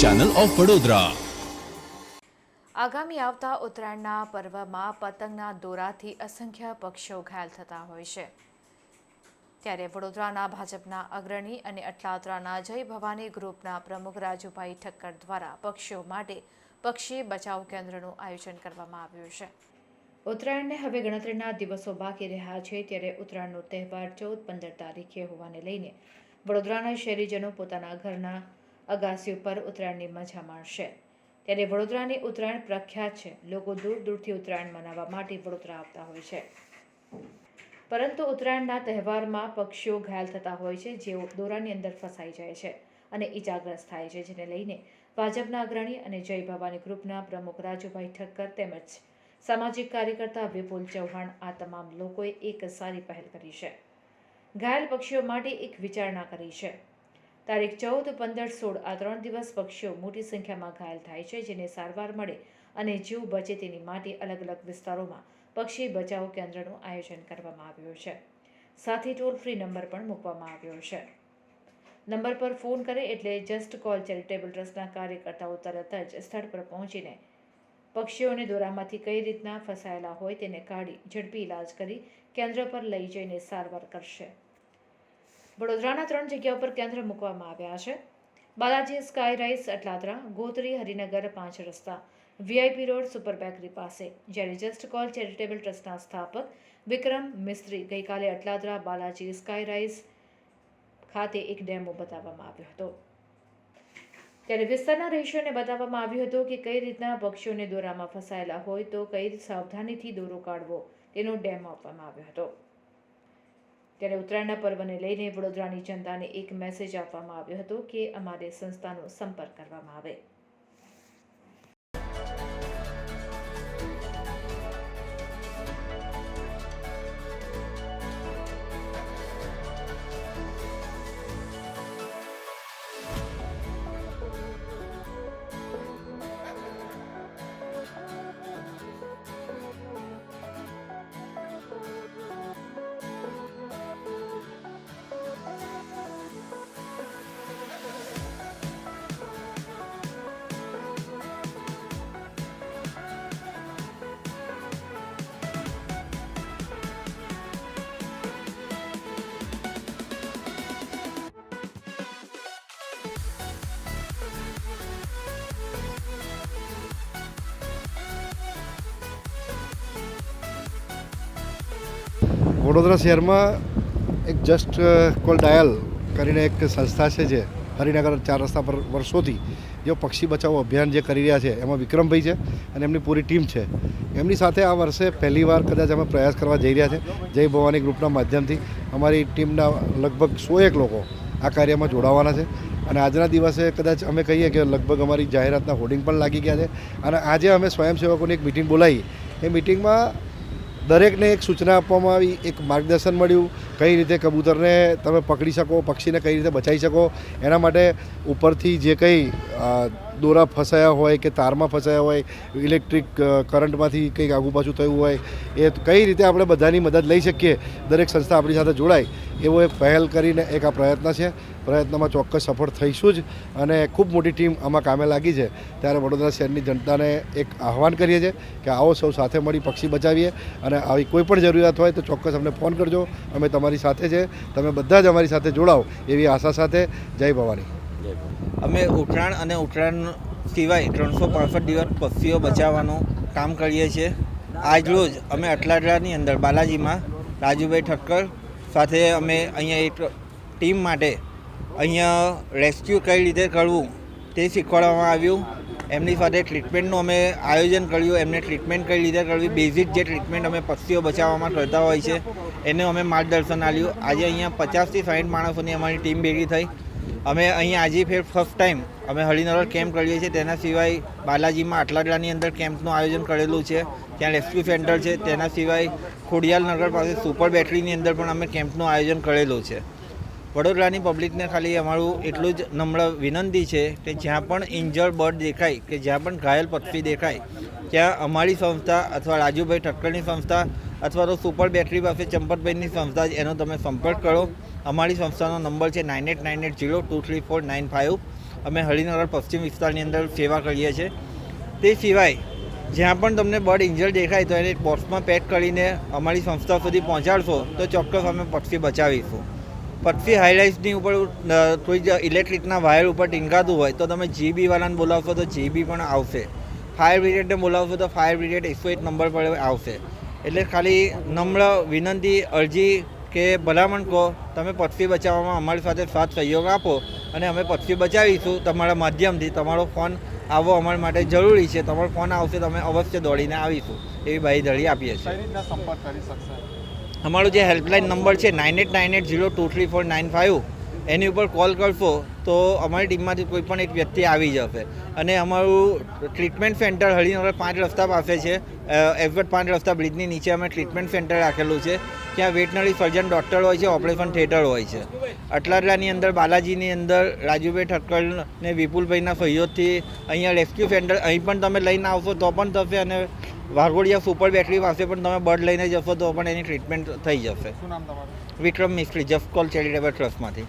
Channel of Vadodara આગામી આવતા ઉત્તરાયણના પર્વમાં પતંગના દોરાથી અસંખ્ય પક્ષીઓ ઘાયલ થતા હોય છે. ત્યારે વડોદરાના ભાજપના અગ્રણી અને અટલાદરાના જય ભવાની ગ્રુપના પ્રમુખ રાજુભાઈ ઠક્કર દ્વારા પક્ષીઓ માટે પક્ષી બચાવ કેન્દ્રનું આયોજન કરવામાં આવ્યું છે. ઉત્તરાયણને હવે ગણતરીના દિવસો બાકી રહ્યા છે ત્યારે ઉત્તરાયણનો તહેવાર ચૌદ પંદર તારીખે હોવાને લઈને વડોદરાના શહેરીજનો પોતાના ઘરના અગાસી ઉપર ઉત્તરાયણની મજા માણશે. ત્યારે વડોદરાની ઉત્તરાયણ પ્રખ્યાત છે. લોકો દૂર દૂરથી ઉત્તરાયણ મનાવવા માટે વડોદરા આવતા હોય છે. પરંતુ ઉત્તરાયણના તહેવારમાં પક્ષીઓ ઘાયલ થતા હોય છે, જેઓ દોરાની અંદર ફસાઈ જાય છે અને ઈજાગ્રસ્ત થાય છે, જેને લઈને ભાજપના અગ્રણી અને જય ભવાની ગ્રુપના પ્રમુખ રાજુભાઈ ઠક્કર તેમજ સામાજિક કાર્યકર્તા વિપુલ ચૌહાણ આ તમામ લોકોએ એક સારી પહેલ કરી છે. ઘાયલ પક્ષીઓ માટે એક વિચારણા કરી છે. તારીખ ચૌદ, પંદર, સોળ આ ત્રણ દિવસ પક્ષીઓ મોટી સંખ્યામાં ઘાયલ થાય છે, જેને સારવાર મળે અને જીવ બચે તેની માટે અલગ અલગ વિસ્તારોમાં પક્ષી બચાવ કેન્દ્રનું આયોજન કરવામાં આવ્યું છે. સાથે ટોલ ફ્રી નંબર પણ મૂકવામાં આવ્યો છે. નંબર પર ફોન કરે એટલે જસ્ટ કોલ ચેરિટેબલ ટ્રસ્ટના કાર્યકર્તાઓ તરત જ સ્થળ પર પહોંચીને પક્ષીઓને દોરામાંથી કઈ રીતના ફસાયેલા હોય તેને કાઢી, ઝડપી ઇલાજ કરી કેન્દ્ર પર લઈ જઈને સારવાર કરશે. વડોદરાના ત્રણ જગ્યા ઉપર કેન્દ્ર મૂકવામાં આવ્યા છે. બાલાજી સ્કાય રાઇસ અટલાદરા ગોત્રી હરિનગર, પાંચ રસ્તા, વીઆઈપી રોડ, સુપર બેકરી પાસે. જ્યારે જસ્ટ કોલ ચેરિટેબલ ટ્રસ્ટના સ્થાપક વિક્રમ મિસ્ત્રી ગઈકાલે અટલાદરા બાલાજી સ્કાય રાઇસ ખાતે એક ડેમો બતાવવામાં આવ્યો હતો. ત્યારે વિસ્તારના રહીશોને બતાવવામાં આવ્યું હતું કે કઈ રીતના પક્ષીઓને દોરામાં ફસાયેલા હોય તો કઈ સાવધાનીથી દોરો કાઢવો તેનો ડેમો આપવામાં આવ્યો હતો. ત્યારે ઉત્તરાયણના પર્વને લઈને વડોદરાની જનતાને એક મેસેજ આપવામાં આવ્યો હતો કે અમારે સંસ્થાનો સંપર્ક કરવામાં આવે. વડોદરા શહેરમાં એક જસ્ટ કોલ ડાયલ કરીને એક સંસ્થા છે જે હરિનગર ચાર રસ્તા પર વર્ષોથી જે પક્ષી બચાવો અભિયાન જે કરી રહ્યા છે, એમાં વિક્રમભાઈ છે અને એમની પૂરી ટીમ છે. એમની સાથે આ વર્ષે પહેલીવાર કદાચ અમે પ્રયાસ કરવા જઈ રહ્યા છે. જય ભવાની ગ્રુપના માધ્યમથી અમારી ટીમના લગભગ સો એક લોકો આ કાર્યમાં જોડાવાના છે. અને આજના દિવસે કદાચ અમે કહીએ કે લગભગ અમારી જાહેરાતના હોર્ડિંગ પણ લાગી ગયા છે. અને આજે અમે સ્વયંસેવકોની એક મિટિંગ બોલાવી. એ મિટિંગમાં દરેકને એક સૂચના આપવામાં આવી, એક માર્ગદર્શન મળ્યું, કઈ રીતે કબૂતરને તમે પકડી શકો, પક્ષીને કઈ રીતે બચાવી શકો. એના માટે ઉપરથી જે કંઈ દોરા ફસાયા હોય કે તારમાં ફસાયા હોય ઇલેક્ટ્રિક કરંટમાંથી કંઈક આગુ પાછું થયું હોય, એ કઈ રીતે આપણે બધાની મદદ લઈ શકીએ? દરેક સંસ્થા આપણી સાથે જોડાય. એવો એક પહેલ કરીને એક આ પ્રયત્ન છે. પ્રયત્નમાં ચોક્કસ સફળ થઈશું જ અને ખૂબ મોટી ટીમ આમાં કામે લાગી છે. ત્યારે વડોદરા શહેરની જનતાને એક આહવાન કરીએ છીએ કે આવો સૌ સાથે મળી પક્ષી બચાવીએ અને આવી કોઈ પણ જરૂરિયાત હોય તો ચોક્કસ અમને ફોન કરજો. અમે તમારી સાથે છે. તમે બધા જ અમારી સાથે જોડાઓ એવી આશા સાથે. જય ભવાની. અમે ઉત્તરાયણ અને ઉત્તરાયણ સિવાય ત્રણસો પાંસઠ દિવસ પક્ષીઓ બચાવવાનું કામ કરીએ છીએ. આજ રોજ અમે અટલાદરાની અંદર બાલાજીમાં રાજુભાઈ ઠક્કર સાથે અમે અહીંયા એક ટીમ માટે અહીંયા રેસ્ક્યુ કઈ રીતે કરવું તે શીખવાડવામાં આવ્યું. એમની સાથે ટ્રીટમેન્ટનું અમે આયોજન કર્યું. એમને ટ્રીટમેન્ટ કઈ રીતે કરવી, બેઝિક જે ટ્રીટમેન્ટ અમે પક્ષીઓ બચાવવામાં કરતા હોય છે, એને અમે માર્ગદર્શન આપ્યું. આજે અહીંયા પચાસથી સાઠ માણસોની અમારી ટીમ ભેગી થઈ. અમે અહીંયા આજે ફેર ફર્સ્ટ ટાઈમ અમે હરિનગર કેમ્પ કરીએ છીએ. તેના સિવાય બાલાજીમાં આટલાદરાની અંદર કેમ્પનું આયોજન કરેલું છે. ત્યાં રેસ્ક્યુ સેન્ટર છે. તેના સિવાય ખોડિયાલ નગર પાસે સુપર બેટરીની અંદર પણ અમે કેમ્પનું આયોજન કરેલું છે. વડોદરાની પબ્લિકને ખાલી અમારું એટલું જ નમ્ર વિનંતી છે કે જ્યાં પણ ઇન્જર્ડ બર્ડ દેખાય કે જ્યાં પણ ઘાયલ પક્ષી દેખાય, ત્યાં અમારી સંસ્થા અથવા રાજુભાઈ ઠક્કરની સંસ્થા અથવા તો સુપર બેટરી પાસે ચંપતભાઈની સંસ્થા એનો તમે સંપર્ક કરો. અમારી સંસ્થાનો નંબર છે nine eight nine eight zero two three four nine five. અમે હરિનગર પશ્ચિમ વિસ્તારની અંદર સેવા કરીએ છીએ. તે સિવાય, જ્યાં પણ તમને બર્ડ ઇન્જર દેખાય તો એને બોક્સમાં પેક કરીને અમારી સંસ્થા સુધી પહોંચાડશો તો ચોક્કસ અમે પક્ષી બચાવીશું. પક્ષી હાઈલાઇટ્સની ઉપર કોઈ ઇલેક્ટ્રિકના વાયર ઉપર ટીંગાતું હોય તો તમે જીબી વાળાને બોલાવશો તો જીબી પણ આવશે. ફાયર બ્રિગેડને બોલાવશો તો ફાયર બ્રિગેડ એકસો એક નંબર પર આવશે. એટલે ખાલી નમ્ર વિનંતી, અરજી કે ભલામણ કહો તમે પક્ષી બચાવવામાં અમારી સાથે સાથ સહયોગ આપો અને અમે પક્ષી બચાવીશું. તમારા માધ્યમથી તમારો ફોન આવવો અમારા માટે જરૂરી છે. તમારો ફોન આવશે તમે અવશ્ય દોડીને આવીશું. એવી બાંયધરી આપીએ છીએ. કઈ રીતના સંપર્ક કરી શકશે? અમારો જે હેલ્પલાઇન નંબર છે nine eight nine eight zero two three four nine five એની ઉપર કોલ કરશો તો અમારી ટીમમાંથી કોઈ પણ એક વ્યક્તિ આવી જશે. અને અમારું ટ્રીટમેન્ટ સેન્ટર હરિનગર પાંચ રસ્તા પાસે છે. એફગટ પાંચ રસ્તા બ્રિજની નીચે અમે ટ્રીટમેન્ટ સેન્ટર રાખેલું છે. ત્યાં વેટનરી સર્જન ડૉક્ટર હોય છે ઓપરેશન થિયેટર હોય છે. અટલાટલાની અંદર બાલાજીની અંદર રાજુભાઈ ઠક્કર ને વિપુલભાઈના સહયોગથી અહીંયા રેસ્ક્યુ સેન્ટર અહીં પણ તમે લઈને આવશો તો પણ થશે અને વાઘોડિયા સુપર બેટરી પાસે પણ તમે બર્ડ લઈને જશો તો પણ એની ટ્રીટમેન્ટ થઈ જશે. વિક્રમ મિસ્ત્રી જફ કોલ ચેરિટેબલ ટ્રસ્ટમાંથી